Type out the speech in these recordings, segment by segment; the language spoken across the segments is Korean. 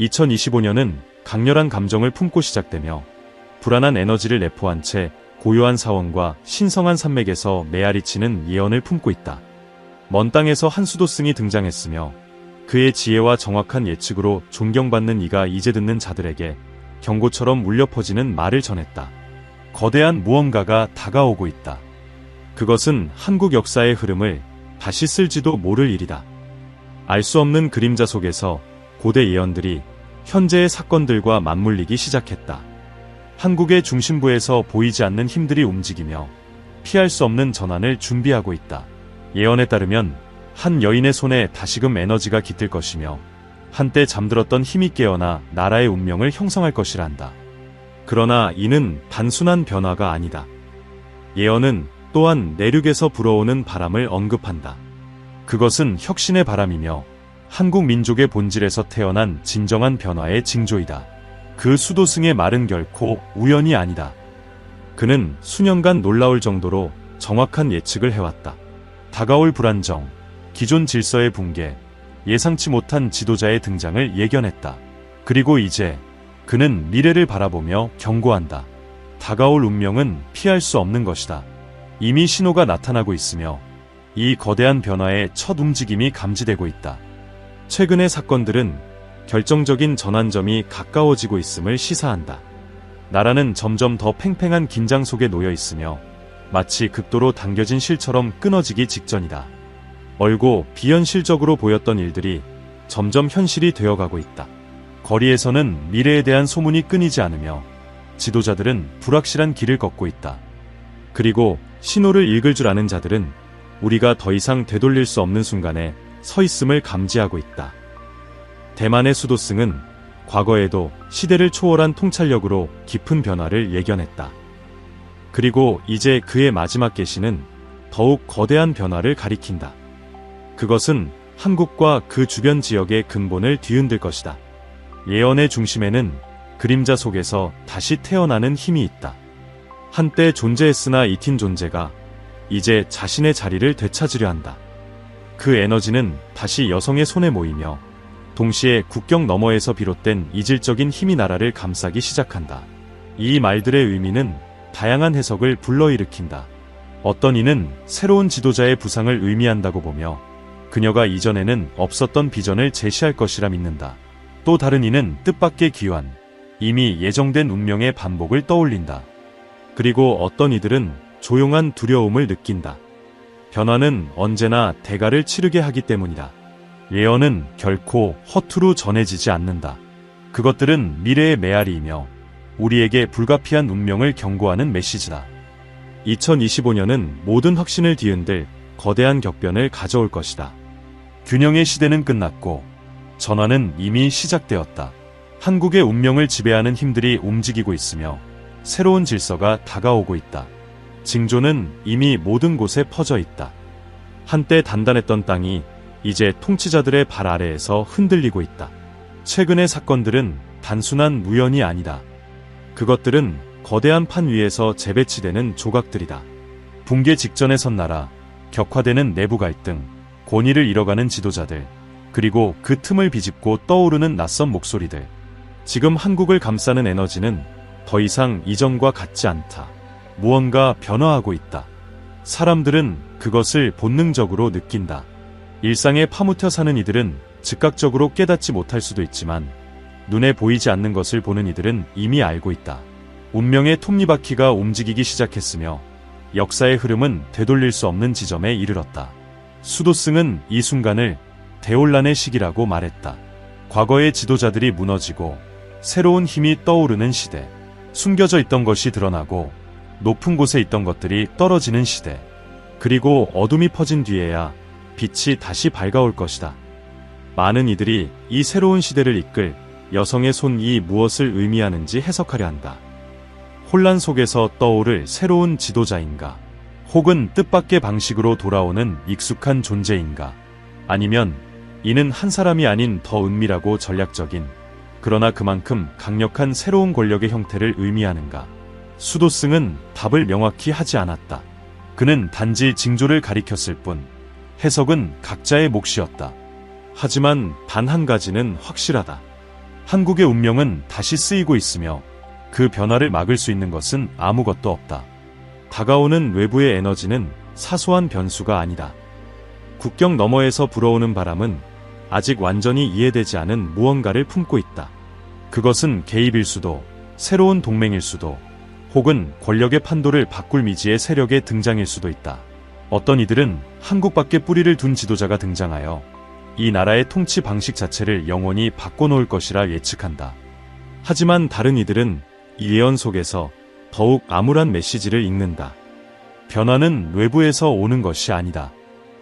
2025년은 강렬한 감정을 품고 시작되며 불안한 에너지를 내포한 채 고요한 사원과 신성한 산맥에서 메아리치는 예언을 품고 있다. 먼 땅에서 한수도승이 등장했으며 그의 지혜와 정확한 예측으로 존경받는 이가 이제 듣는 자들에게 경고처럼 울려 퍼지는 말을 전했다. 거대한 무언가가 다가오고 있다. 그것은 한국 역사의 흐름을 다시 쓸지도 모를 일이다. 알 수 없는 그림자 속에서 고대 예언들이 현재의 사건들과 맞물리기 시작했다. 한국의 중심부에서 보이지 않는 힘들이 움직이며 피할 수 없는 전환을 준비하고 있다. 예언에 따르면 한 여인의 손에 다시금 에너지가 깃들 것이며 한때 잠들었던 힘이 깨어나 나라의 운명을 형성할 것이란다. 그러나 이는 단순한 변화가 아니다. 예언은 또한 내륙에서 불어오는 바람을 언급한다. 그것은 혁신의 바람이며 한국 민족의 본질에서 태어난 진정한 변화의 징조이다. 그 수도승의 말은 결코 우연이 아니다. 그는 수년간 놀라울 정도로 정확한 예측을 해왔다. 다가올 불안정, 기존 질서의 붕괴, 예상치 못한 지도자의 등장을 예견했다. 그리고 이제 그는 미래를 바라보며 경고한다. 다가올 운명은 피할 수 없는 것이다. 이미 신호가 나타나고 있으며 이 거대한 변화의 첫 움직임이 감지되고 있다. 최근의 사건들은 결정적인 전환점이 가까워지고 있음을 시사한다. 나라는 점점 더 팽팽한 긴장 속에 놓여 있으며 마치 극도로 당겨진 실처럼 끊어지기 직전이다. 멀고 비현실적으로 보였던 일들이 점점 현실이 되어가고 있다. 거리에서는 미래에 대한 소문이 끊이지 않으며 지도자들은 불확실한 길을 걷고 있다. 그리고 신호를 읽을 줄 아는 자들은 우리가 더 이상 되돌릴 수 없는 순간에 서 있음을 감지하고 있다. 대만의 수도승은 과거에도 시대를 초월한 통찰력으로 깊은 변화를 예견했다. 그리고 이제 그의 마지막 계시는 더욱 거대한 변화를 가리킨다. 그것은 한국과 그 주변 지역의 근본을 뒤흔들 것이다. 예언의 중심에는 그림자 속에서 다시 태어나는 힘이 있다. 한때 존재했으나 잊힌 존재가 이제 자신의 자리를 되찾으려 한다. 그 에너지는 다시 여성의 손에 모이며 동시에 국경 너머에서 비롯된 이질적인 힘이 나라를 감싸기 시작한다. 이 말들의 의미는 다양한 해석을 불러일으킨다. 어떤 이는 새로운 지도자의 부상을 의미한다고 보며 그녀가 이전에는 없었던 비전을 제시할 것이라 믿는다. 또 다른 이는 뜻밖의 기환, 이미 예정된 운명의 반복을 떠올린다. 그리고 어떤 이들은 조용한 두려움을 느낀다. 변화는 언제나 대가를 치르게 하기 때문이다. 예언은 결코 허투루 전해지지 않는다. 그것들은 미래의 메아리이며 우리에게 불가피한 운명을 경고하는 메시지다. 2025년은 모든 확신을 뒤흔들 거대한 격변을 가져올 것이다. 균형의 시대는 끝났고 전환은 이미 시작되었다. 한국의 운명을 지배하는 힘들이 움직이고 있으며 새로운 질서가 다가오고 있다. 징조는 이미 모든 곳에 퍼져 있다. 한때 단단했던 땅이 이제 통치자들의 발 아래에서 흔들리고 있다. 최근의 사건들은 단순한 우연이 아니다. 그것들은 거대한 판 위에서 재배치되는 조각들이다. 붕괴 직전에 선 나라, 격화되는 내부 갈등, 권위를 잃어가는 지도자들, 그리고 그 틈을 비집고 떠오르는 낯선 목소리들. 지금 한국을 감싸는 에너지는 더 이상 이전과 같지 않다. 무언가 변화하고 있다. 사람들은 그것을 본능적으로 느낀다. 일상에 파묻혀 사는 이들은 즉각적으로 깨닫지 못할 수도 있지만 눈에 보이지 않는 것을 보는 이들은 이미 알고 있다. 운명의 톱니바퀴가 움직이기 시작했으며 역사의 흐름은 되돌릴 수 없는 지점에 이르렀다. 수도승은 이 순간을 대혼란의 시기라고 말했다. 과거의 지도자들이 무너지고 새로운 힘이 떠오르는 시대. 숨겨져 있던 것이 드러나고 높은 곳에 있던 것들이 떨어지는 시대. 그리고 어둠이 퍼진 뒤에야 빛이 다시 밝아올 것이다. 많은 이들이 이 새로운 시대를 이끌 여성의 손이 무엇을 의미하는지 해석하려 한다. 혼란 속에서 떠오를 새로운 지도자인가? 혹은 뜻밖의 방식으로 돌아오는 익숙한 존재인가? 아니면 이는 한 사람이 아닌 더 은밀하고 전략적인 그러나 그만큼 강력한 새로운 권력의 형태를 의미하는가? 수도승은 답을 명확히 하지 않았다. 그는 단지 징조를 가리켰을 뿐 해석은 각자의 몫이었다. 하지만 단 한 가지는 확실하다. 한국의 운명은 다시 쓰이고 있으며 그 변화를 막을 수 있는 것은 아무것도 없다. 다가오는 외부의 에너지는 사소한 변수가 아니다. 국경 너머에서 불어오는 바람은 아직 완전히 이해되지 않은 무언가를 품고 있다. 그것은 개입일 수도, 새로운 동맹일 수도, 혹은 권력의 판도를 바꿀 미지의 세력의 등장일 수도 있다. 어떤 이들은 한국 밖에 뿌리를 둔 지도자가 등장하여 이 나라의 통치 방식 자체를 영원히 바꿔놓을 것이라 예측한다. 하지만 다른 이들은 이 예언 속에서 더욱 암울한 메시지를 읽는다. 변화는 외부에서 오는 것이 아니다.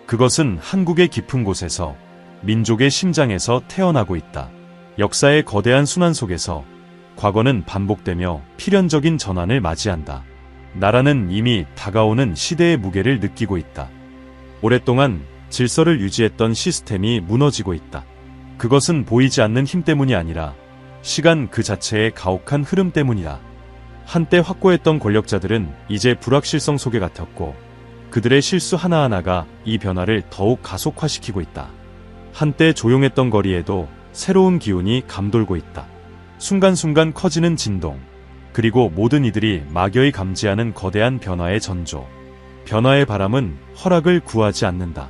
그것은 한국의 깊은 곳에서 민족의 심장에서 태어나고 있다. 역사의 거대한 순환 속에서 과거는 반복되며 필연적인 전환을 맞이한다. 나라는 이미 다가오는 시대의 무게를 느끼고 있다. 오랫동안 질서를 유지했던 시스템이 무너지고 있다. 그것은 보이지 않는 힘 때문이 아니라 시간 그 자체의 가혹한 흐름 때문이다. 한때 확고했던 권력자들은 이제 불확실성 속에 갇혔고 그들의 실수 하나하나가 이 변화를 더욱 가속화시키고 있다. 한때 조용했던 거리에도 새로운 기운이 감돌고 있다. 순간순간 커지는 진동, 그리고 모든 이들이 막연히 감지하는 거대한 변화의 전조. 변화의 바람은 허락을 구하지 않는다.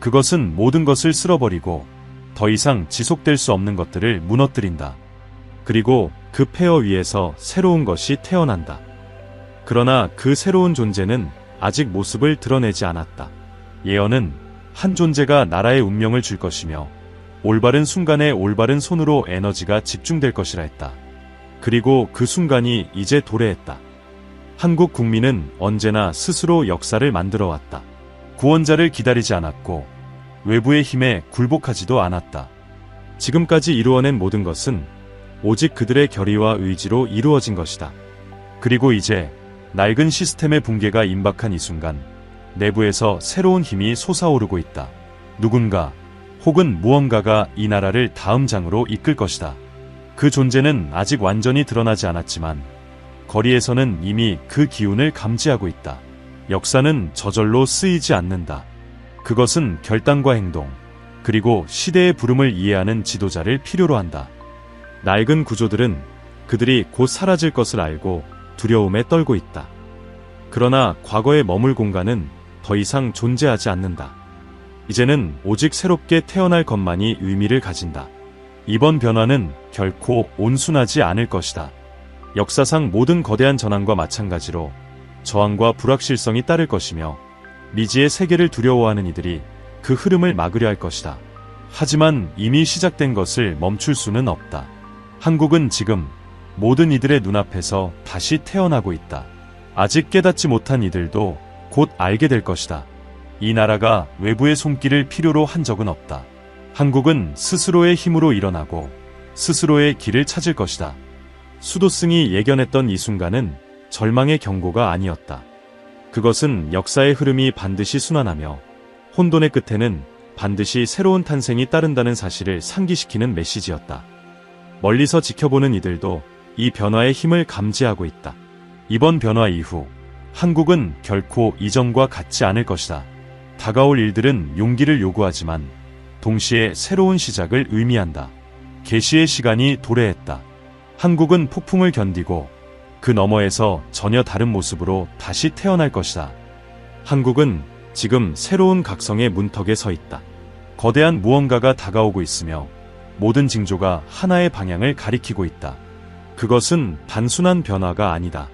그것은 모든 것을 쓸어버리고 더 이상 지속될 수 없는 것들을 무너뜨린다. 그리고 그 폐허 위에서 새로운 것이 태어난다. 그러나 그 새로운 존재는 아직 모습을 드러내지 않았다. 예언은 한 존재가 나라의 운명을 줄 것이며 올바른 순간에 올바른 손으로 에너지가 집중될 것이라 했다. 그리고 그 순간이 이제 도래했다. 한국 국민은 언제나 스스로 역사를 만들어 왔다. 구원자를 기다리지 않았고 외부의 힘에 굴복하지도 않았다. 지금까지 이루어낸 모든 것은 오직 그들의 결의와 의지로 이루어진 것이다. 그리고 이제 낡은 시스템의 붕괴가 임박한 이 순간 내부에서 새로운 힘이 솟아오르고 있다. 누군가 혹은 무언가가 이 나라를 다음 장으로 이끌 것이다. 그 존재는 아직 완전히 드러나지 않았지만 거리에서는 이미 그 기운을 감지하고 있다. 역사는 저절로 쓰이지 않는다. 그것은 결단과 행동, 그리고 시대의 부름을 이해하는 지도자를 필요로 한다. 낡은 구조들은 그들이 곧 사라질 것을 알고 두려움에 떨고 있다. 그러나 과거의 머물 공간은 더 이상 존재하지 않는다. 이제는 오직 새롭게 태어날 것만이 의미를 가진다. 이번 변화는 결코 온순하지 않을 것이다. 역사상 모든 거대한 전환과 마찬가지로 저항과 불확실성이 따를 것이며 미지의 세계를 두려워하는 이들이 그 흐름을 막으려 할 것이다. 하지만 이미 시작된 것을 멈출 수는 없다. 한국은 지금 모든 이들의 눈앞에서 다시 태어나고 있다. 아직 깨닫지 못한 이들도 곧 알게 될 것이다. 이 나라가 외부의 손길을 필요로 한 적은 없다. 한국은 스스로의 힘으로 일어나고 스스로의 길을 찾을 것이다. 수도승이 예견했던 이 순간은 절망의 경고가 아니었다. 그것은 역사의 흐름이 반드시 순환하며 혼돈의 끝에는 반드시 새로운 탄생이 따른다는 사실을 상기시키는 메시지였다. 멀리서 지켜보는 이들도 이 변화의 힘을 감지하고 있다. 이번 변화 이후 한국은 결코 이전과 같지 않을 것이다. 다가올 일들은 용기를 요구하지만 동시에 새로운 시작을 의미한다. 개시의 시간이 도래했다. 한국은 폭풍을 견디고 그 너머에서 전혀 다른 모습으로 다시 태어날 것이다. 한국은 지금 새로운 각성의 문턱에 서 있다. 거대한 무언가가 다가오고 있으며 모든 징조가 하나의 방향을 가리키고 있다. 그것은 단순한 변화가 아니다.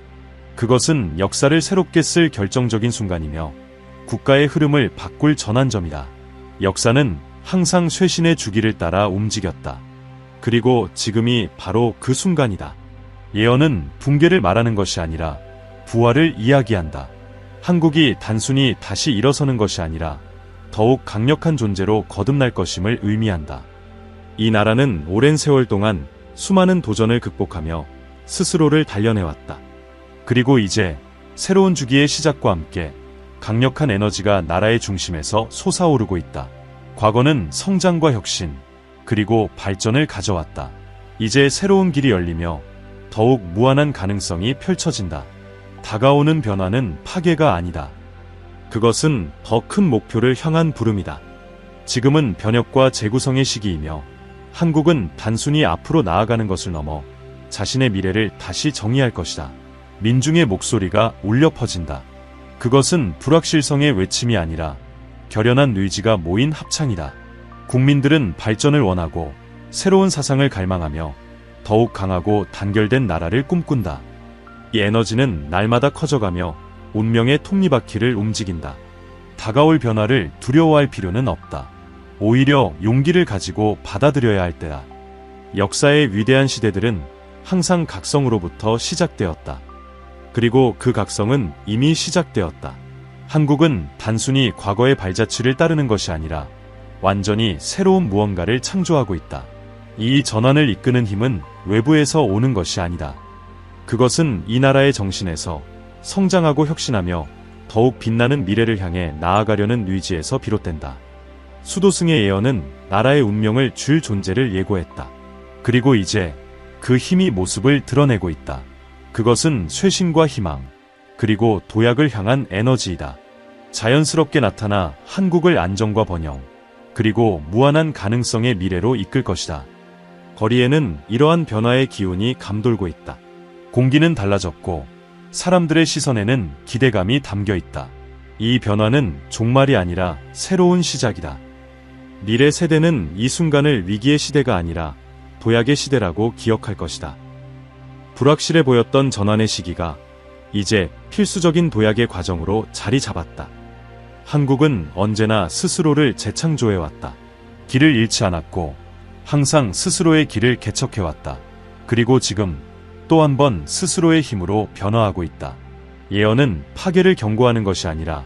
그것은 역사를 새롭게 쓸 결정적인 순간이며 국가의 흐름을 바꿀 전환점이다. 역사는 항상 쇄신의 주기를 따라 움직였다. 그리고 지금이 바로 그 순간이다. 예언은 붕괴를 말하는 것이 아니라 부활을 이야기한다. 한국이 단순히 다시 일어서는 것이 아니라 더욱 강력한 존재로 거듭날 것임을 의미한다. 이 나라는 오랜 세월 동안 수많은 도전을 극복하며 스스로를 단련해왔다. 그리고 이제 새로운 주기의 시작과 함께 강력한 에너지가 나라의 중심에서 솟아오르고 있다. 과거는 성장과 혁신, 그리고 발전을 가져왔다. 이제 새로운 길이 열리며 더욱 무한한 가능성이 펼쳐진다. 다가오는 변화는 파괴가 아니다. 그것은 더 큰 목표를 향한 부름이다. 지금은 변혁과 재구성의 시기이며 한국은 단순히 앞으로 나아가는 것을 넘어 자신의 미래를 다시 정의할 것이다. 민중의 목소리가 울려 퍼진다. 그것은 불확실성의 외침이 아니라 결연한 의지가 모인 합창이다. 국민들은 발전을 원하고 새로운 사상을 갈망하며 더욱 강하고 단결된 나라를 꿈꾼다. 이 에너지는 날마다 커져가며 운명의 톱니바퀴를 움직인다. 다가올 변화를 두려워할 필요는 없다. 오히려 용기를 가지고 받아들여야 할 때다. 역사의 위대한 시대들은 항상 각성으로부터 시작되었다. 그리고 그 각성은 이미 시작되었다. 한국은 단순히 과거의 발자취를 따르는 것이 아니라 완전히 새로운 무언가를 창조하고 있다. 이 전환을 이끄는 힘은 외부에서 오는 것이 아니다. 그것은 이 나라의 정신에서 성장하고 혁신하며 더욱 빛나는 미래를 향해 나아가려는 의지에서 비롯된다. 수도승의 예언은 나라의 운명을 줄 존재를 예고했다. 그리고 이제 그 힘이 모습을 드러내고 있다. 그것은 쇄신과 희망, 그리고 도약을 향한 에너지이다. 자연스럽게 나타나 한국을 안정과 번영, 그리고 무한한 가능성의 미래로 이끌 것이다. 거리에는 이러한 변화의 기운이 감돌고 있다. 공기는 달라졌고 사람들의 시선에는 기대감이 담겨 있다. 이 변화는 종말이 아니라 새로운 시작이다. 미래 세대는 이 순간을 위기의 시대가 아니라 도약의 시대라고 기억할 것이다. 불확실해 보였던 전환의 시기가 이제 필수적인 도약의 과정으로 자리 잡았다. 한국은 언제나 스스로를 재창조해왔다. 길을 잃지 않았고 항상 스스로의 길을 개척해왔다. 그리고 지금 또 한 번 스스로의 힘으로 변화하고 있다. 예언은 파괴를 경고하는 것이 아니라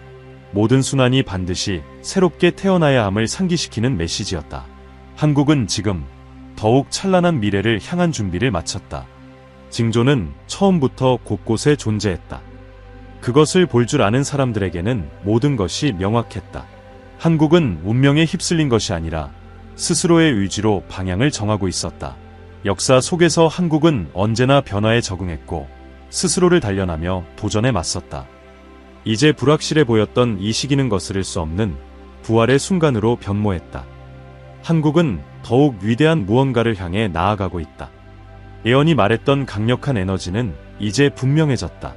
모든 순환이 반드시 새롭게 태어나야 함을 상기시키는 메시지였다. 한국은 지금 더욱 찬란한 미래를 향한 준비를 마쳤다. 징조는 처음부터 곳곳에 존재했다. 그것을 볼 줄 아는 사람들에게는 모든 것이 명확했다. 한국은 운명에 휩쓸린 것이 아니라 스스로의 의지로 방향을 정하고 있었다. 역사 속에서 한국은 언제나 변화에 적응했고 스스로를 단련하며 도전에 맞섰다. 이제 불확실해 보였던 이 시기는 거스를 수 없는 부활의 순간으로 변모했다. 한국은 더욱 위대한 무언가를 향해 나아가고 있다. 예언이 말했던 강력한 에너지는 이제 분명해졌다.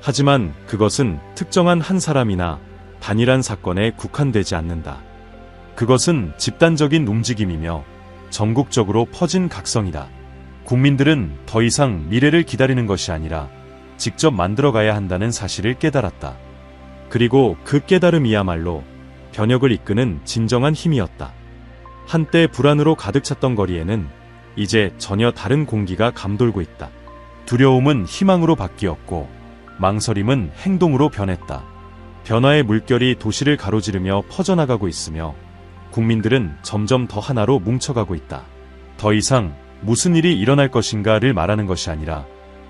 하지만 그것은 특정한 한 사람이나 단일한 사건에 국한되지 않는다. 그것은 집단적인 움직임이며 전국적으로 퍼진 각성이다. 국민들은 더 이상 미래를 기다리는 것이 아니라 직접 만들어가야 한다는 사실을 깨달았다. 그리고 그 깨달음이야말로 변혁을 이끄는 진정한 힘이었다. 한때 불안으로 가득 찼던 거리에는 이제 전혀 다른 공기가 감돌고 있다. 두려움은 희망으로 바뀌었고 망설임은 행동으로 변했다. 변화의 물결이 도시를 가로지르며 퍼져나가고 있으며 국민들은 점점 더 하나로 뭉쳐가고 있다. 더 이상 무슨 일이 일어날 것인가를 말하는 것이 아니라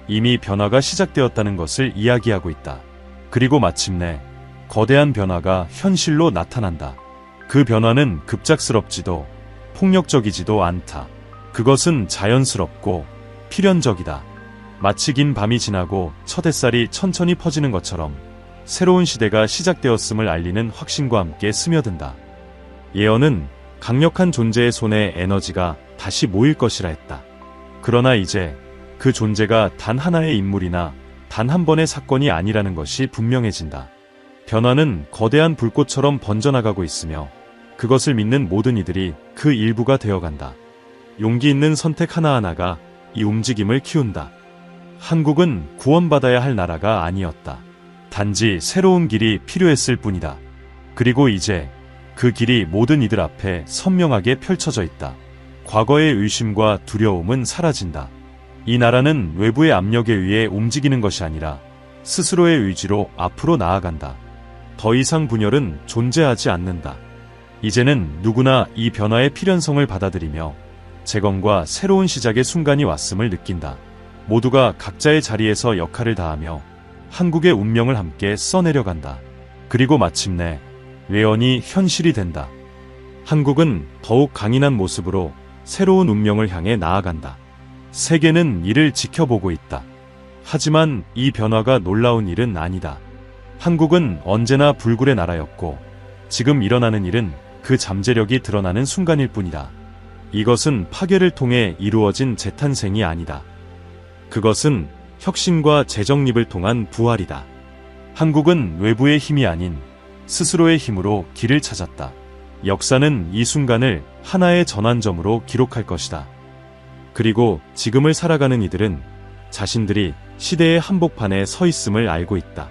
이미 변화가 시작되었다는 것을 이야기하고 있다. 그리고 마침내 거대한 변화가 현실로 나타난다. 그 변화는 급작스럽지도 폭력적이지도 않다. 그것은 자연스럽고 필연적이다. 마치 긴 밤이 지나고 첫 햇살이 천천히 퍼지는 것처럼 새로운 시대가 시작되었음을 알리는 확신과 함께 스며든다. 예언은 강력한 존재의 손에 에너지가 다시 모일 것이라 했다. 그러나 이제 그 존재가 단 하나의 인물이나 단 한 번의 사건이 아니라는 것이 분명해진다. 변화는 거대한 불꽃처럼 번져나가고 있으며 그것을 믿는 모든 이들이 그 일부가 되어간다. 용기 있는 선택 하나하나가 이 움직임을 키운다. 한국은 구원받아야 할 나라가 아니었다. 단지 새로운 길이 필요했을 뿐이다. 그리고 이제 그 길이 모든 이들 앞에 선명하게 펼쳐져 있다. 과거의 의심과 두려움은 사라진다. 이 나라는 외부의 압력에 의해 움직이는 것이 아니라 스스로의 의지로 앞으로 나아간다. 더 이상 분열은 존재하지 않는다. 이제는 누구나 이 변화의 필연성을 받아들이며 재건과 새로운 시작의 순간이 왔음을 느낀다. 모두가 각자의 자리에서 역할을 다하며 한국의 운명을 함께 써내려간다. 그리고 마침내 외연이 현실이 된다. 한국은 더욱 강인한 모습으로 새로운 운명을 향해 나아간다. 세계는 이를 지켜보고 있다. 하지만 이 변화가 놀라운 일은 아니다. 한국은 언제나 불굴의 나라였고 지금 일어나는 일은 그 잠재력이 드러나는 순간일 뿐이다. 이것은 파괴를 통해 이루어진 재탄생이 아니다. 그것은 혁신과 재정립을 통한 부활이다. 한국은 외부의 힘이 아닌 스스로의 힘으로 길을 찾았다. 역사는 이 순간을 하나의 전환점으로 기록할 것이다. 그리고 지금을 살아가는 이들은 자신들이 시대의 한복판에 서 있음을 알고 있다.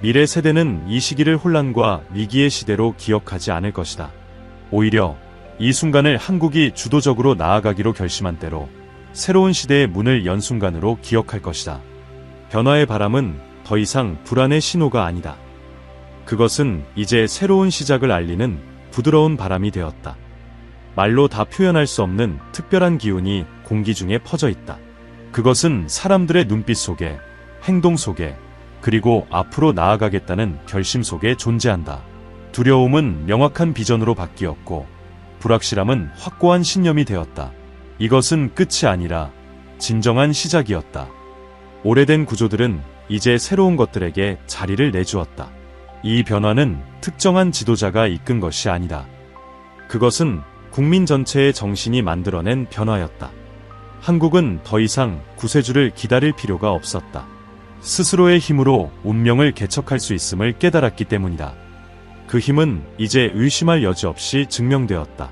미래 세대는 이 시기를 혼란과 위기의 시대로 기억하지 않을 것이다. 오히려 이 순간을 한국이 주도적으로 나아가기로 결심한 때로 새로운 시대의 문을 연 순간으로 기억할 것이다. 변화의 바람은 더 이상 불안의 신호가 아니다. 그것은 이제 새로운 시작을 알리는 부드러운 바람이 되었다. 말로 다 표현할 수 없는 특별한 기운이 공기 중에 퍼져 있다. 그것은 사람들의 눈빛 속에, 행동 속에, 그리고 앞으로 나아가겠다는 결심 속에 존재한다. 두려움은 명확한 비전으로 바뀌었고, 불확실함은 확고한 신념이 되었다. 이것은 끝이 아니라 진정한 시작이었다. 오래된 구조들은 이제 새로운 것들에게 자리를 내주었다. 이 변화는 특정한 지도자가 이끈 것이 아니다. 그것은 국민 전체의 정신이 만들어낸 변화였다. 한국은 더 이상 구세주를 기다릴 필요가 없었다. 스스로의 힘으로 운명을 개척할 수 있음을 깨달았기 때문이다. 그 힘은 이제 의심할 여지 없이 증명되었다.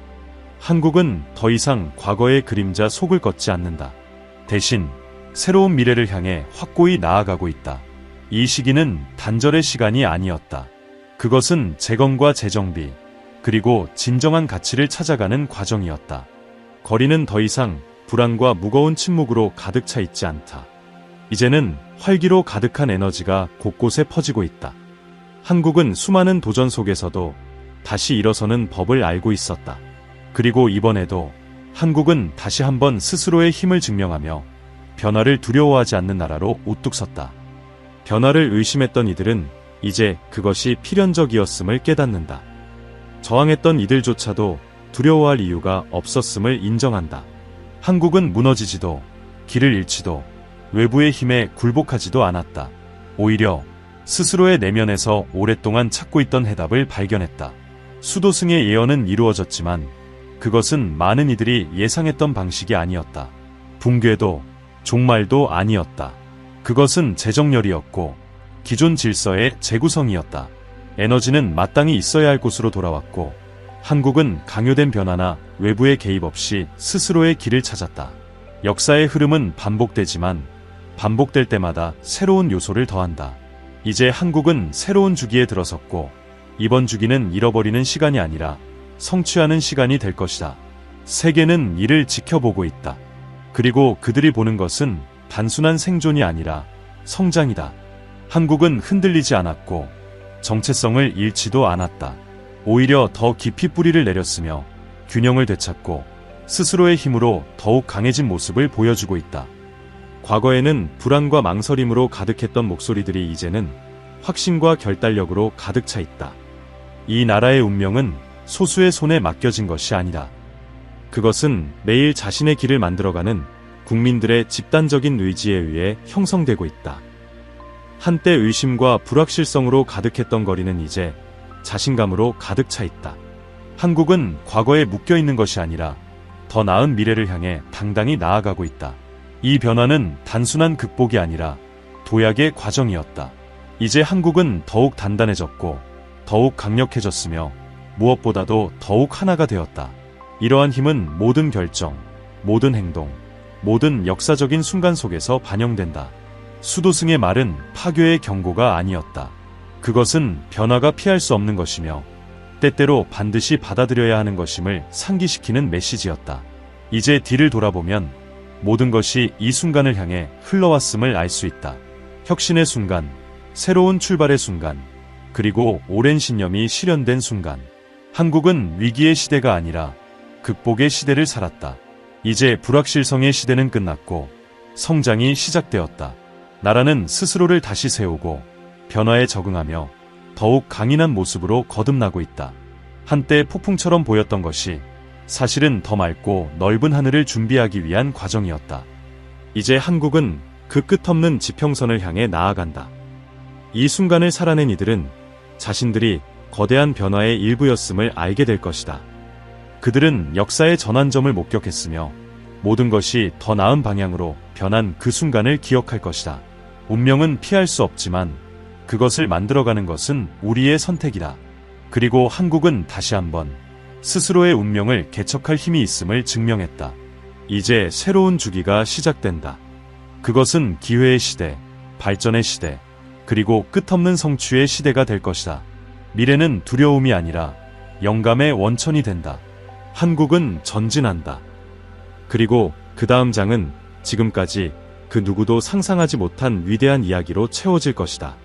한국은 더 이상 과거의 그림자 속을 걷지 않는다. 대신 새로운 미래를 향해 확고히 나아가고 있다. 이 시기는 단절의 시간이 아니었다. 그것은 재건과 재정비, 그리고 진정한 가치를 찾아가는 과정이었다. 거리는 더 이상 불안과 무거운 침묵으로 가득 차 있지 않다. 이제는 활기로 가득한 에너지가 곳곳에 퍼지고 있다. 한국은 수많은 도전 속에서도 다시 일어서는 법을 알고 있었다. 그리고 이번에도 한국은 다시 한번 스스로의 힘을 증명하며 변화를 두려워하지 않는 나라로 우뚝 섰다. 변화를 의심했던 이들은 이제 그것이 필연적이었음을 깨닫는다. 저항했던 이들조차도 두려워할 이유가 없었음을 인정한다. 한국은 무너지지도 길을 잃지도 외부의 힘에 굴복하지도 않았다. 오히려 스스로의 내면에서 오랫동안 찾고 있던 해답을 발견했다. 수도승의 예언은 이루어졌지만 그것은 많은 이들이 예상했던 방식이 아니었다. 붕괴도 종말도 아니었다. 그것은 재정렬이었고 기존 질서의 재구성이었다. 에너지는 마땅히 있어야 할 곳으로 돌아왔고 한국은 강요된 변화나 외부의 개입 없이 스스로의 길을 찾았다. 역사의 흐름은 반복되지만 반복될 때마다 새로운 요소를 더한다. 이제 한국은 새로운 주기에 들어섰고 이번 주기는 잃어버리는 시간이 아니라 성취하는 시간이 될 것이다. 세계는 이를 지켜보고 있다. 그리고 그들이 보는 것은 단순한 생존이 아니라 성장이다. 한국은 흔들리지 않았고 정체성을 잃지도 않았다. 오히려 더 깊이 뿌리를 내렸으며 균형을 되찾고 스스로의 힘으로 더욱 강해진 모습을 보여주고 있다. 과거에는 불안과 망설임으로 가득했던 목소리들이 이제는 확신과 결단력으로 가득 차 있다. 이 나라의 운명은 소수의 손에 맡겨진 것이 아니다. 그것은 매일 자신의 길을 만들어가는 국민들의 집단적인 의지에 의해 형성되고 있다. 한때 의심과 불확실성으로 가득했던 거리는 이제 자신감으로 가득 차 있다. 한국은 과거에 묶여 있는 것이 아니라 더 나은 미래를 향해 당당히 나아가고 있다. 이 변화는 단순한 극복이 아니라 도약의 과정이었다. 이제 한국은 더욱 단단해졌고 더욱 강력해졌으며 무엇보다도 더욱 하나가 되었다. 이러한 힘은 모든 결정, 모든 행동, 모든 역사적인 순간 속에서 반영된다. 수도승의 말은 파괴의 경고가 아니었다. 그것은 변화가 피할 수 없는 것이며 때때로 반드시 받아들여야 하는 것임을 상기시키는 메시지였다. 이제 뒤를 돌아보면 모든 것이 이 순간을 향해 흘러왔음을 알 수 있다. 혁신의 순간, 새로운 출발의 순간, 그리고 오랜 신념이 실현된 순간. 한국은 위기의 시대가 아니라 극복의 시대를 살았다. 이제 불확실성의 시대는 끝났고 성장이 시작되었다. 나라는 스스로를 다시 세우고 변화에 적응하며 더욱 강인한 모습으로 거듭나고 있다. 한때 폭풍처럼 보였던 것이 사실은 더 맑고 넓은 하늘을 준비하기 위한 과정이었다. 이제 한국은 그 끝없는 지평선을 향해 나아간다. 이 순간을 살아낸 이들은 자신들이 거대한 변화의 일부였음을 알게 될 것이다. 그들은 역사의 전환점을 목격했으며 모든 것이 더 나은 방향으로 변한 그 순간을 기억할 것이다. 운명은 피할 수 없지만 그것을 만들어가는 것은 우리의 선택이다. 그리고 한국은 다시 한번 스스로의 운명을 개척할 힘이 있음을 증명했다. 이제 새로운 주기가 시작된다. 그것은 기회의 시대, 발전의 시대, 그리고 끝없는 성취의 시대가 될 것이다. 미래는 두려움이 아니라 영감의 원천이 된다. 한국은 전진한다. 그리고 그 다음 장은 지금까지 그 누구도 상상하지 못한 위대한 이야기로 채워질 것이다.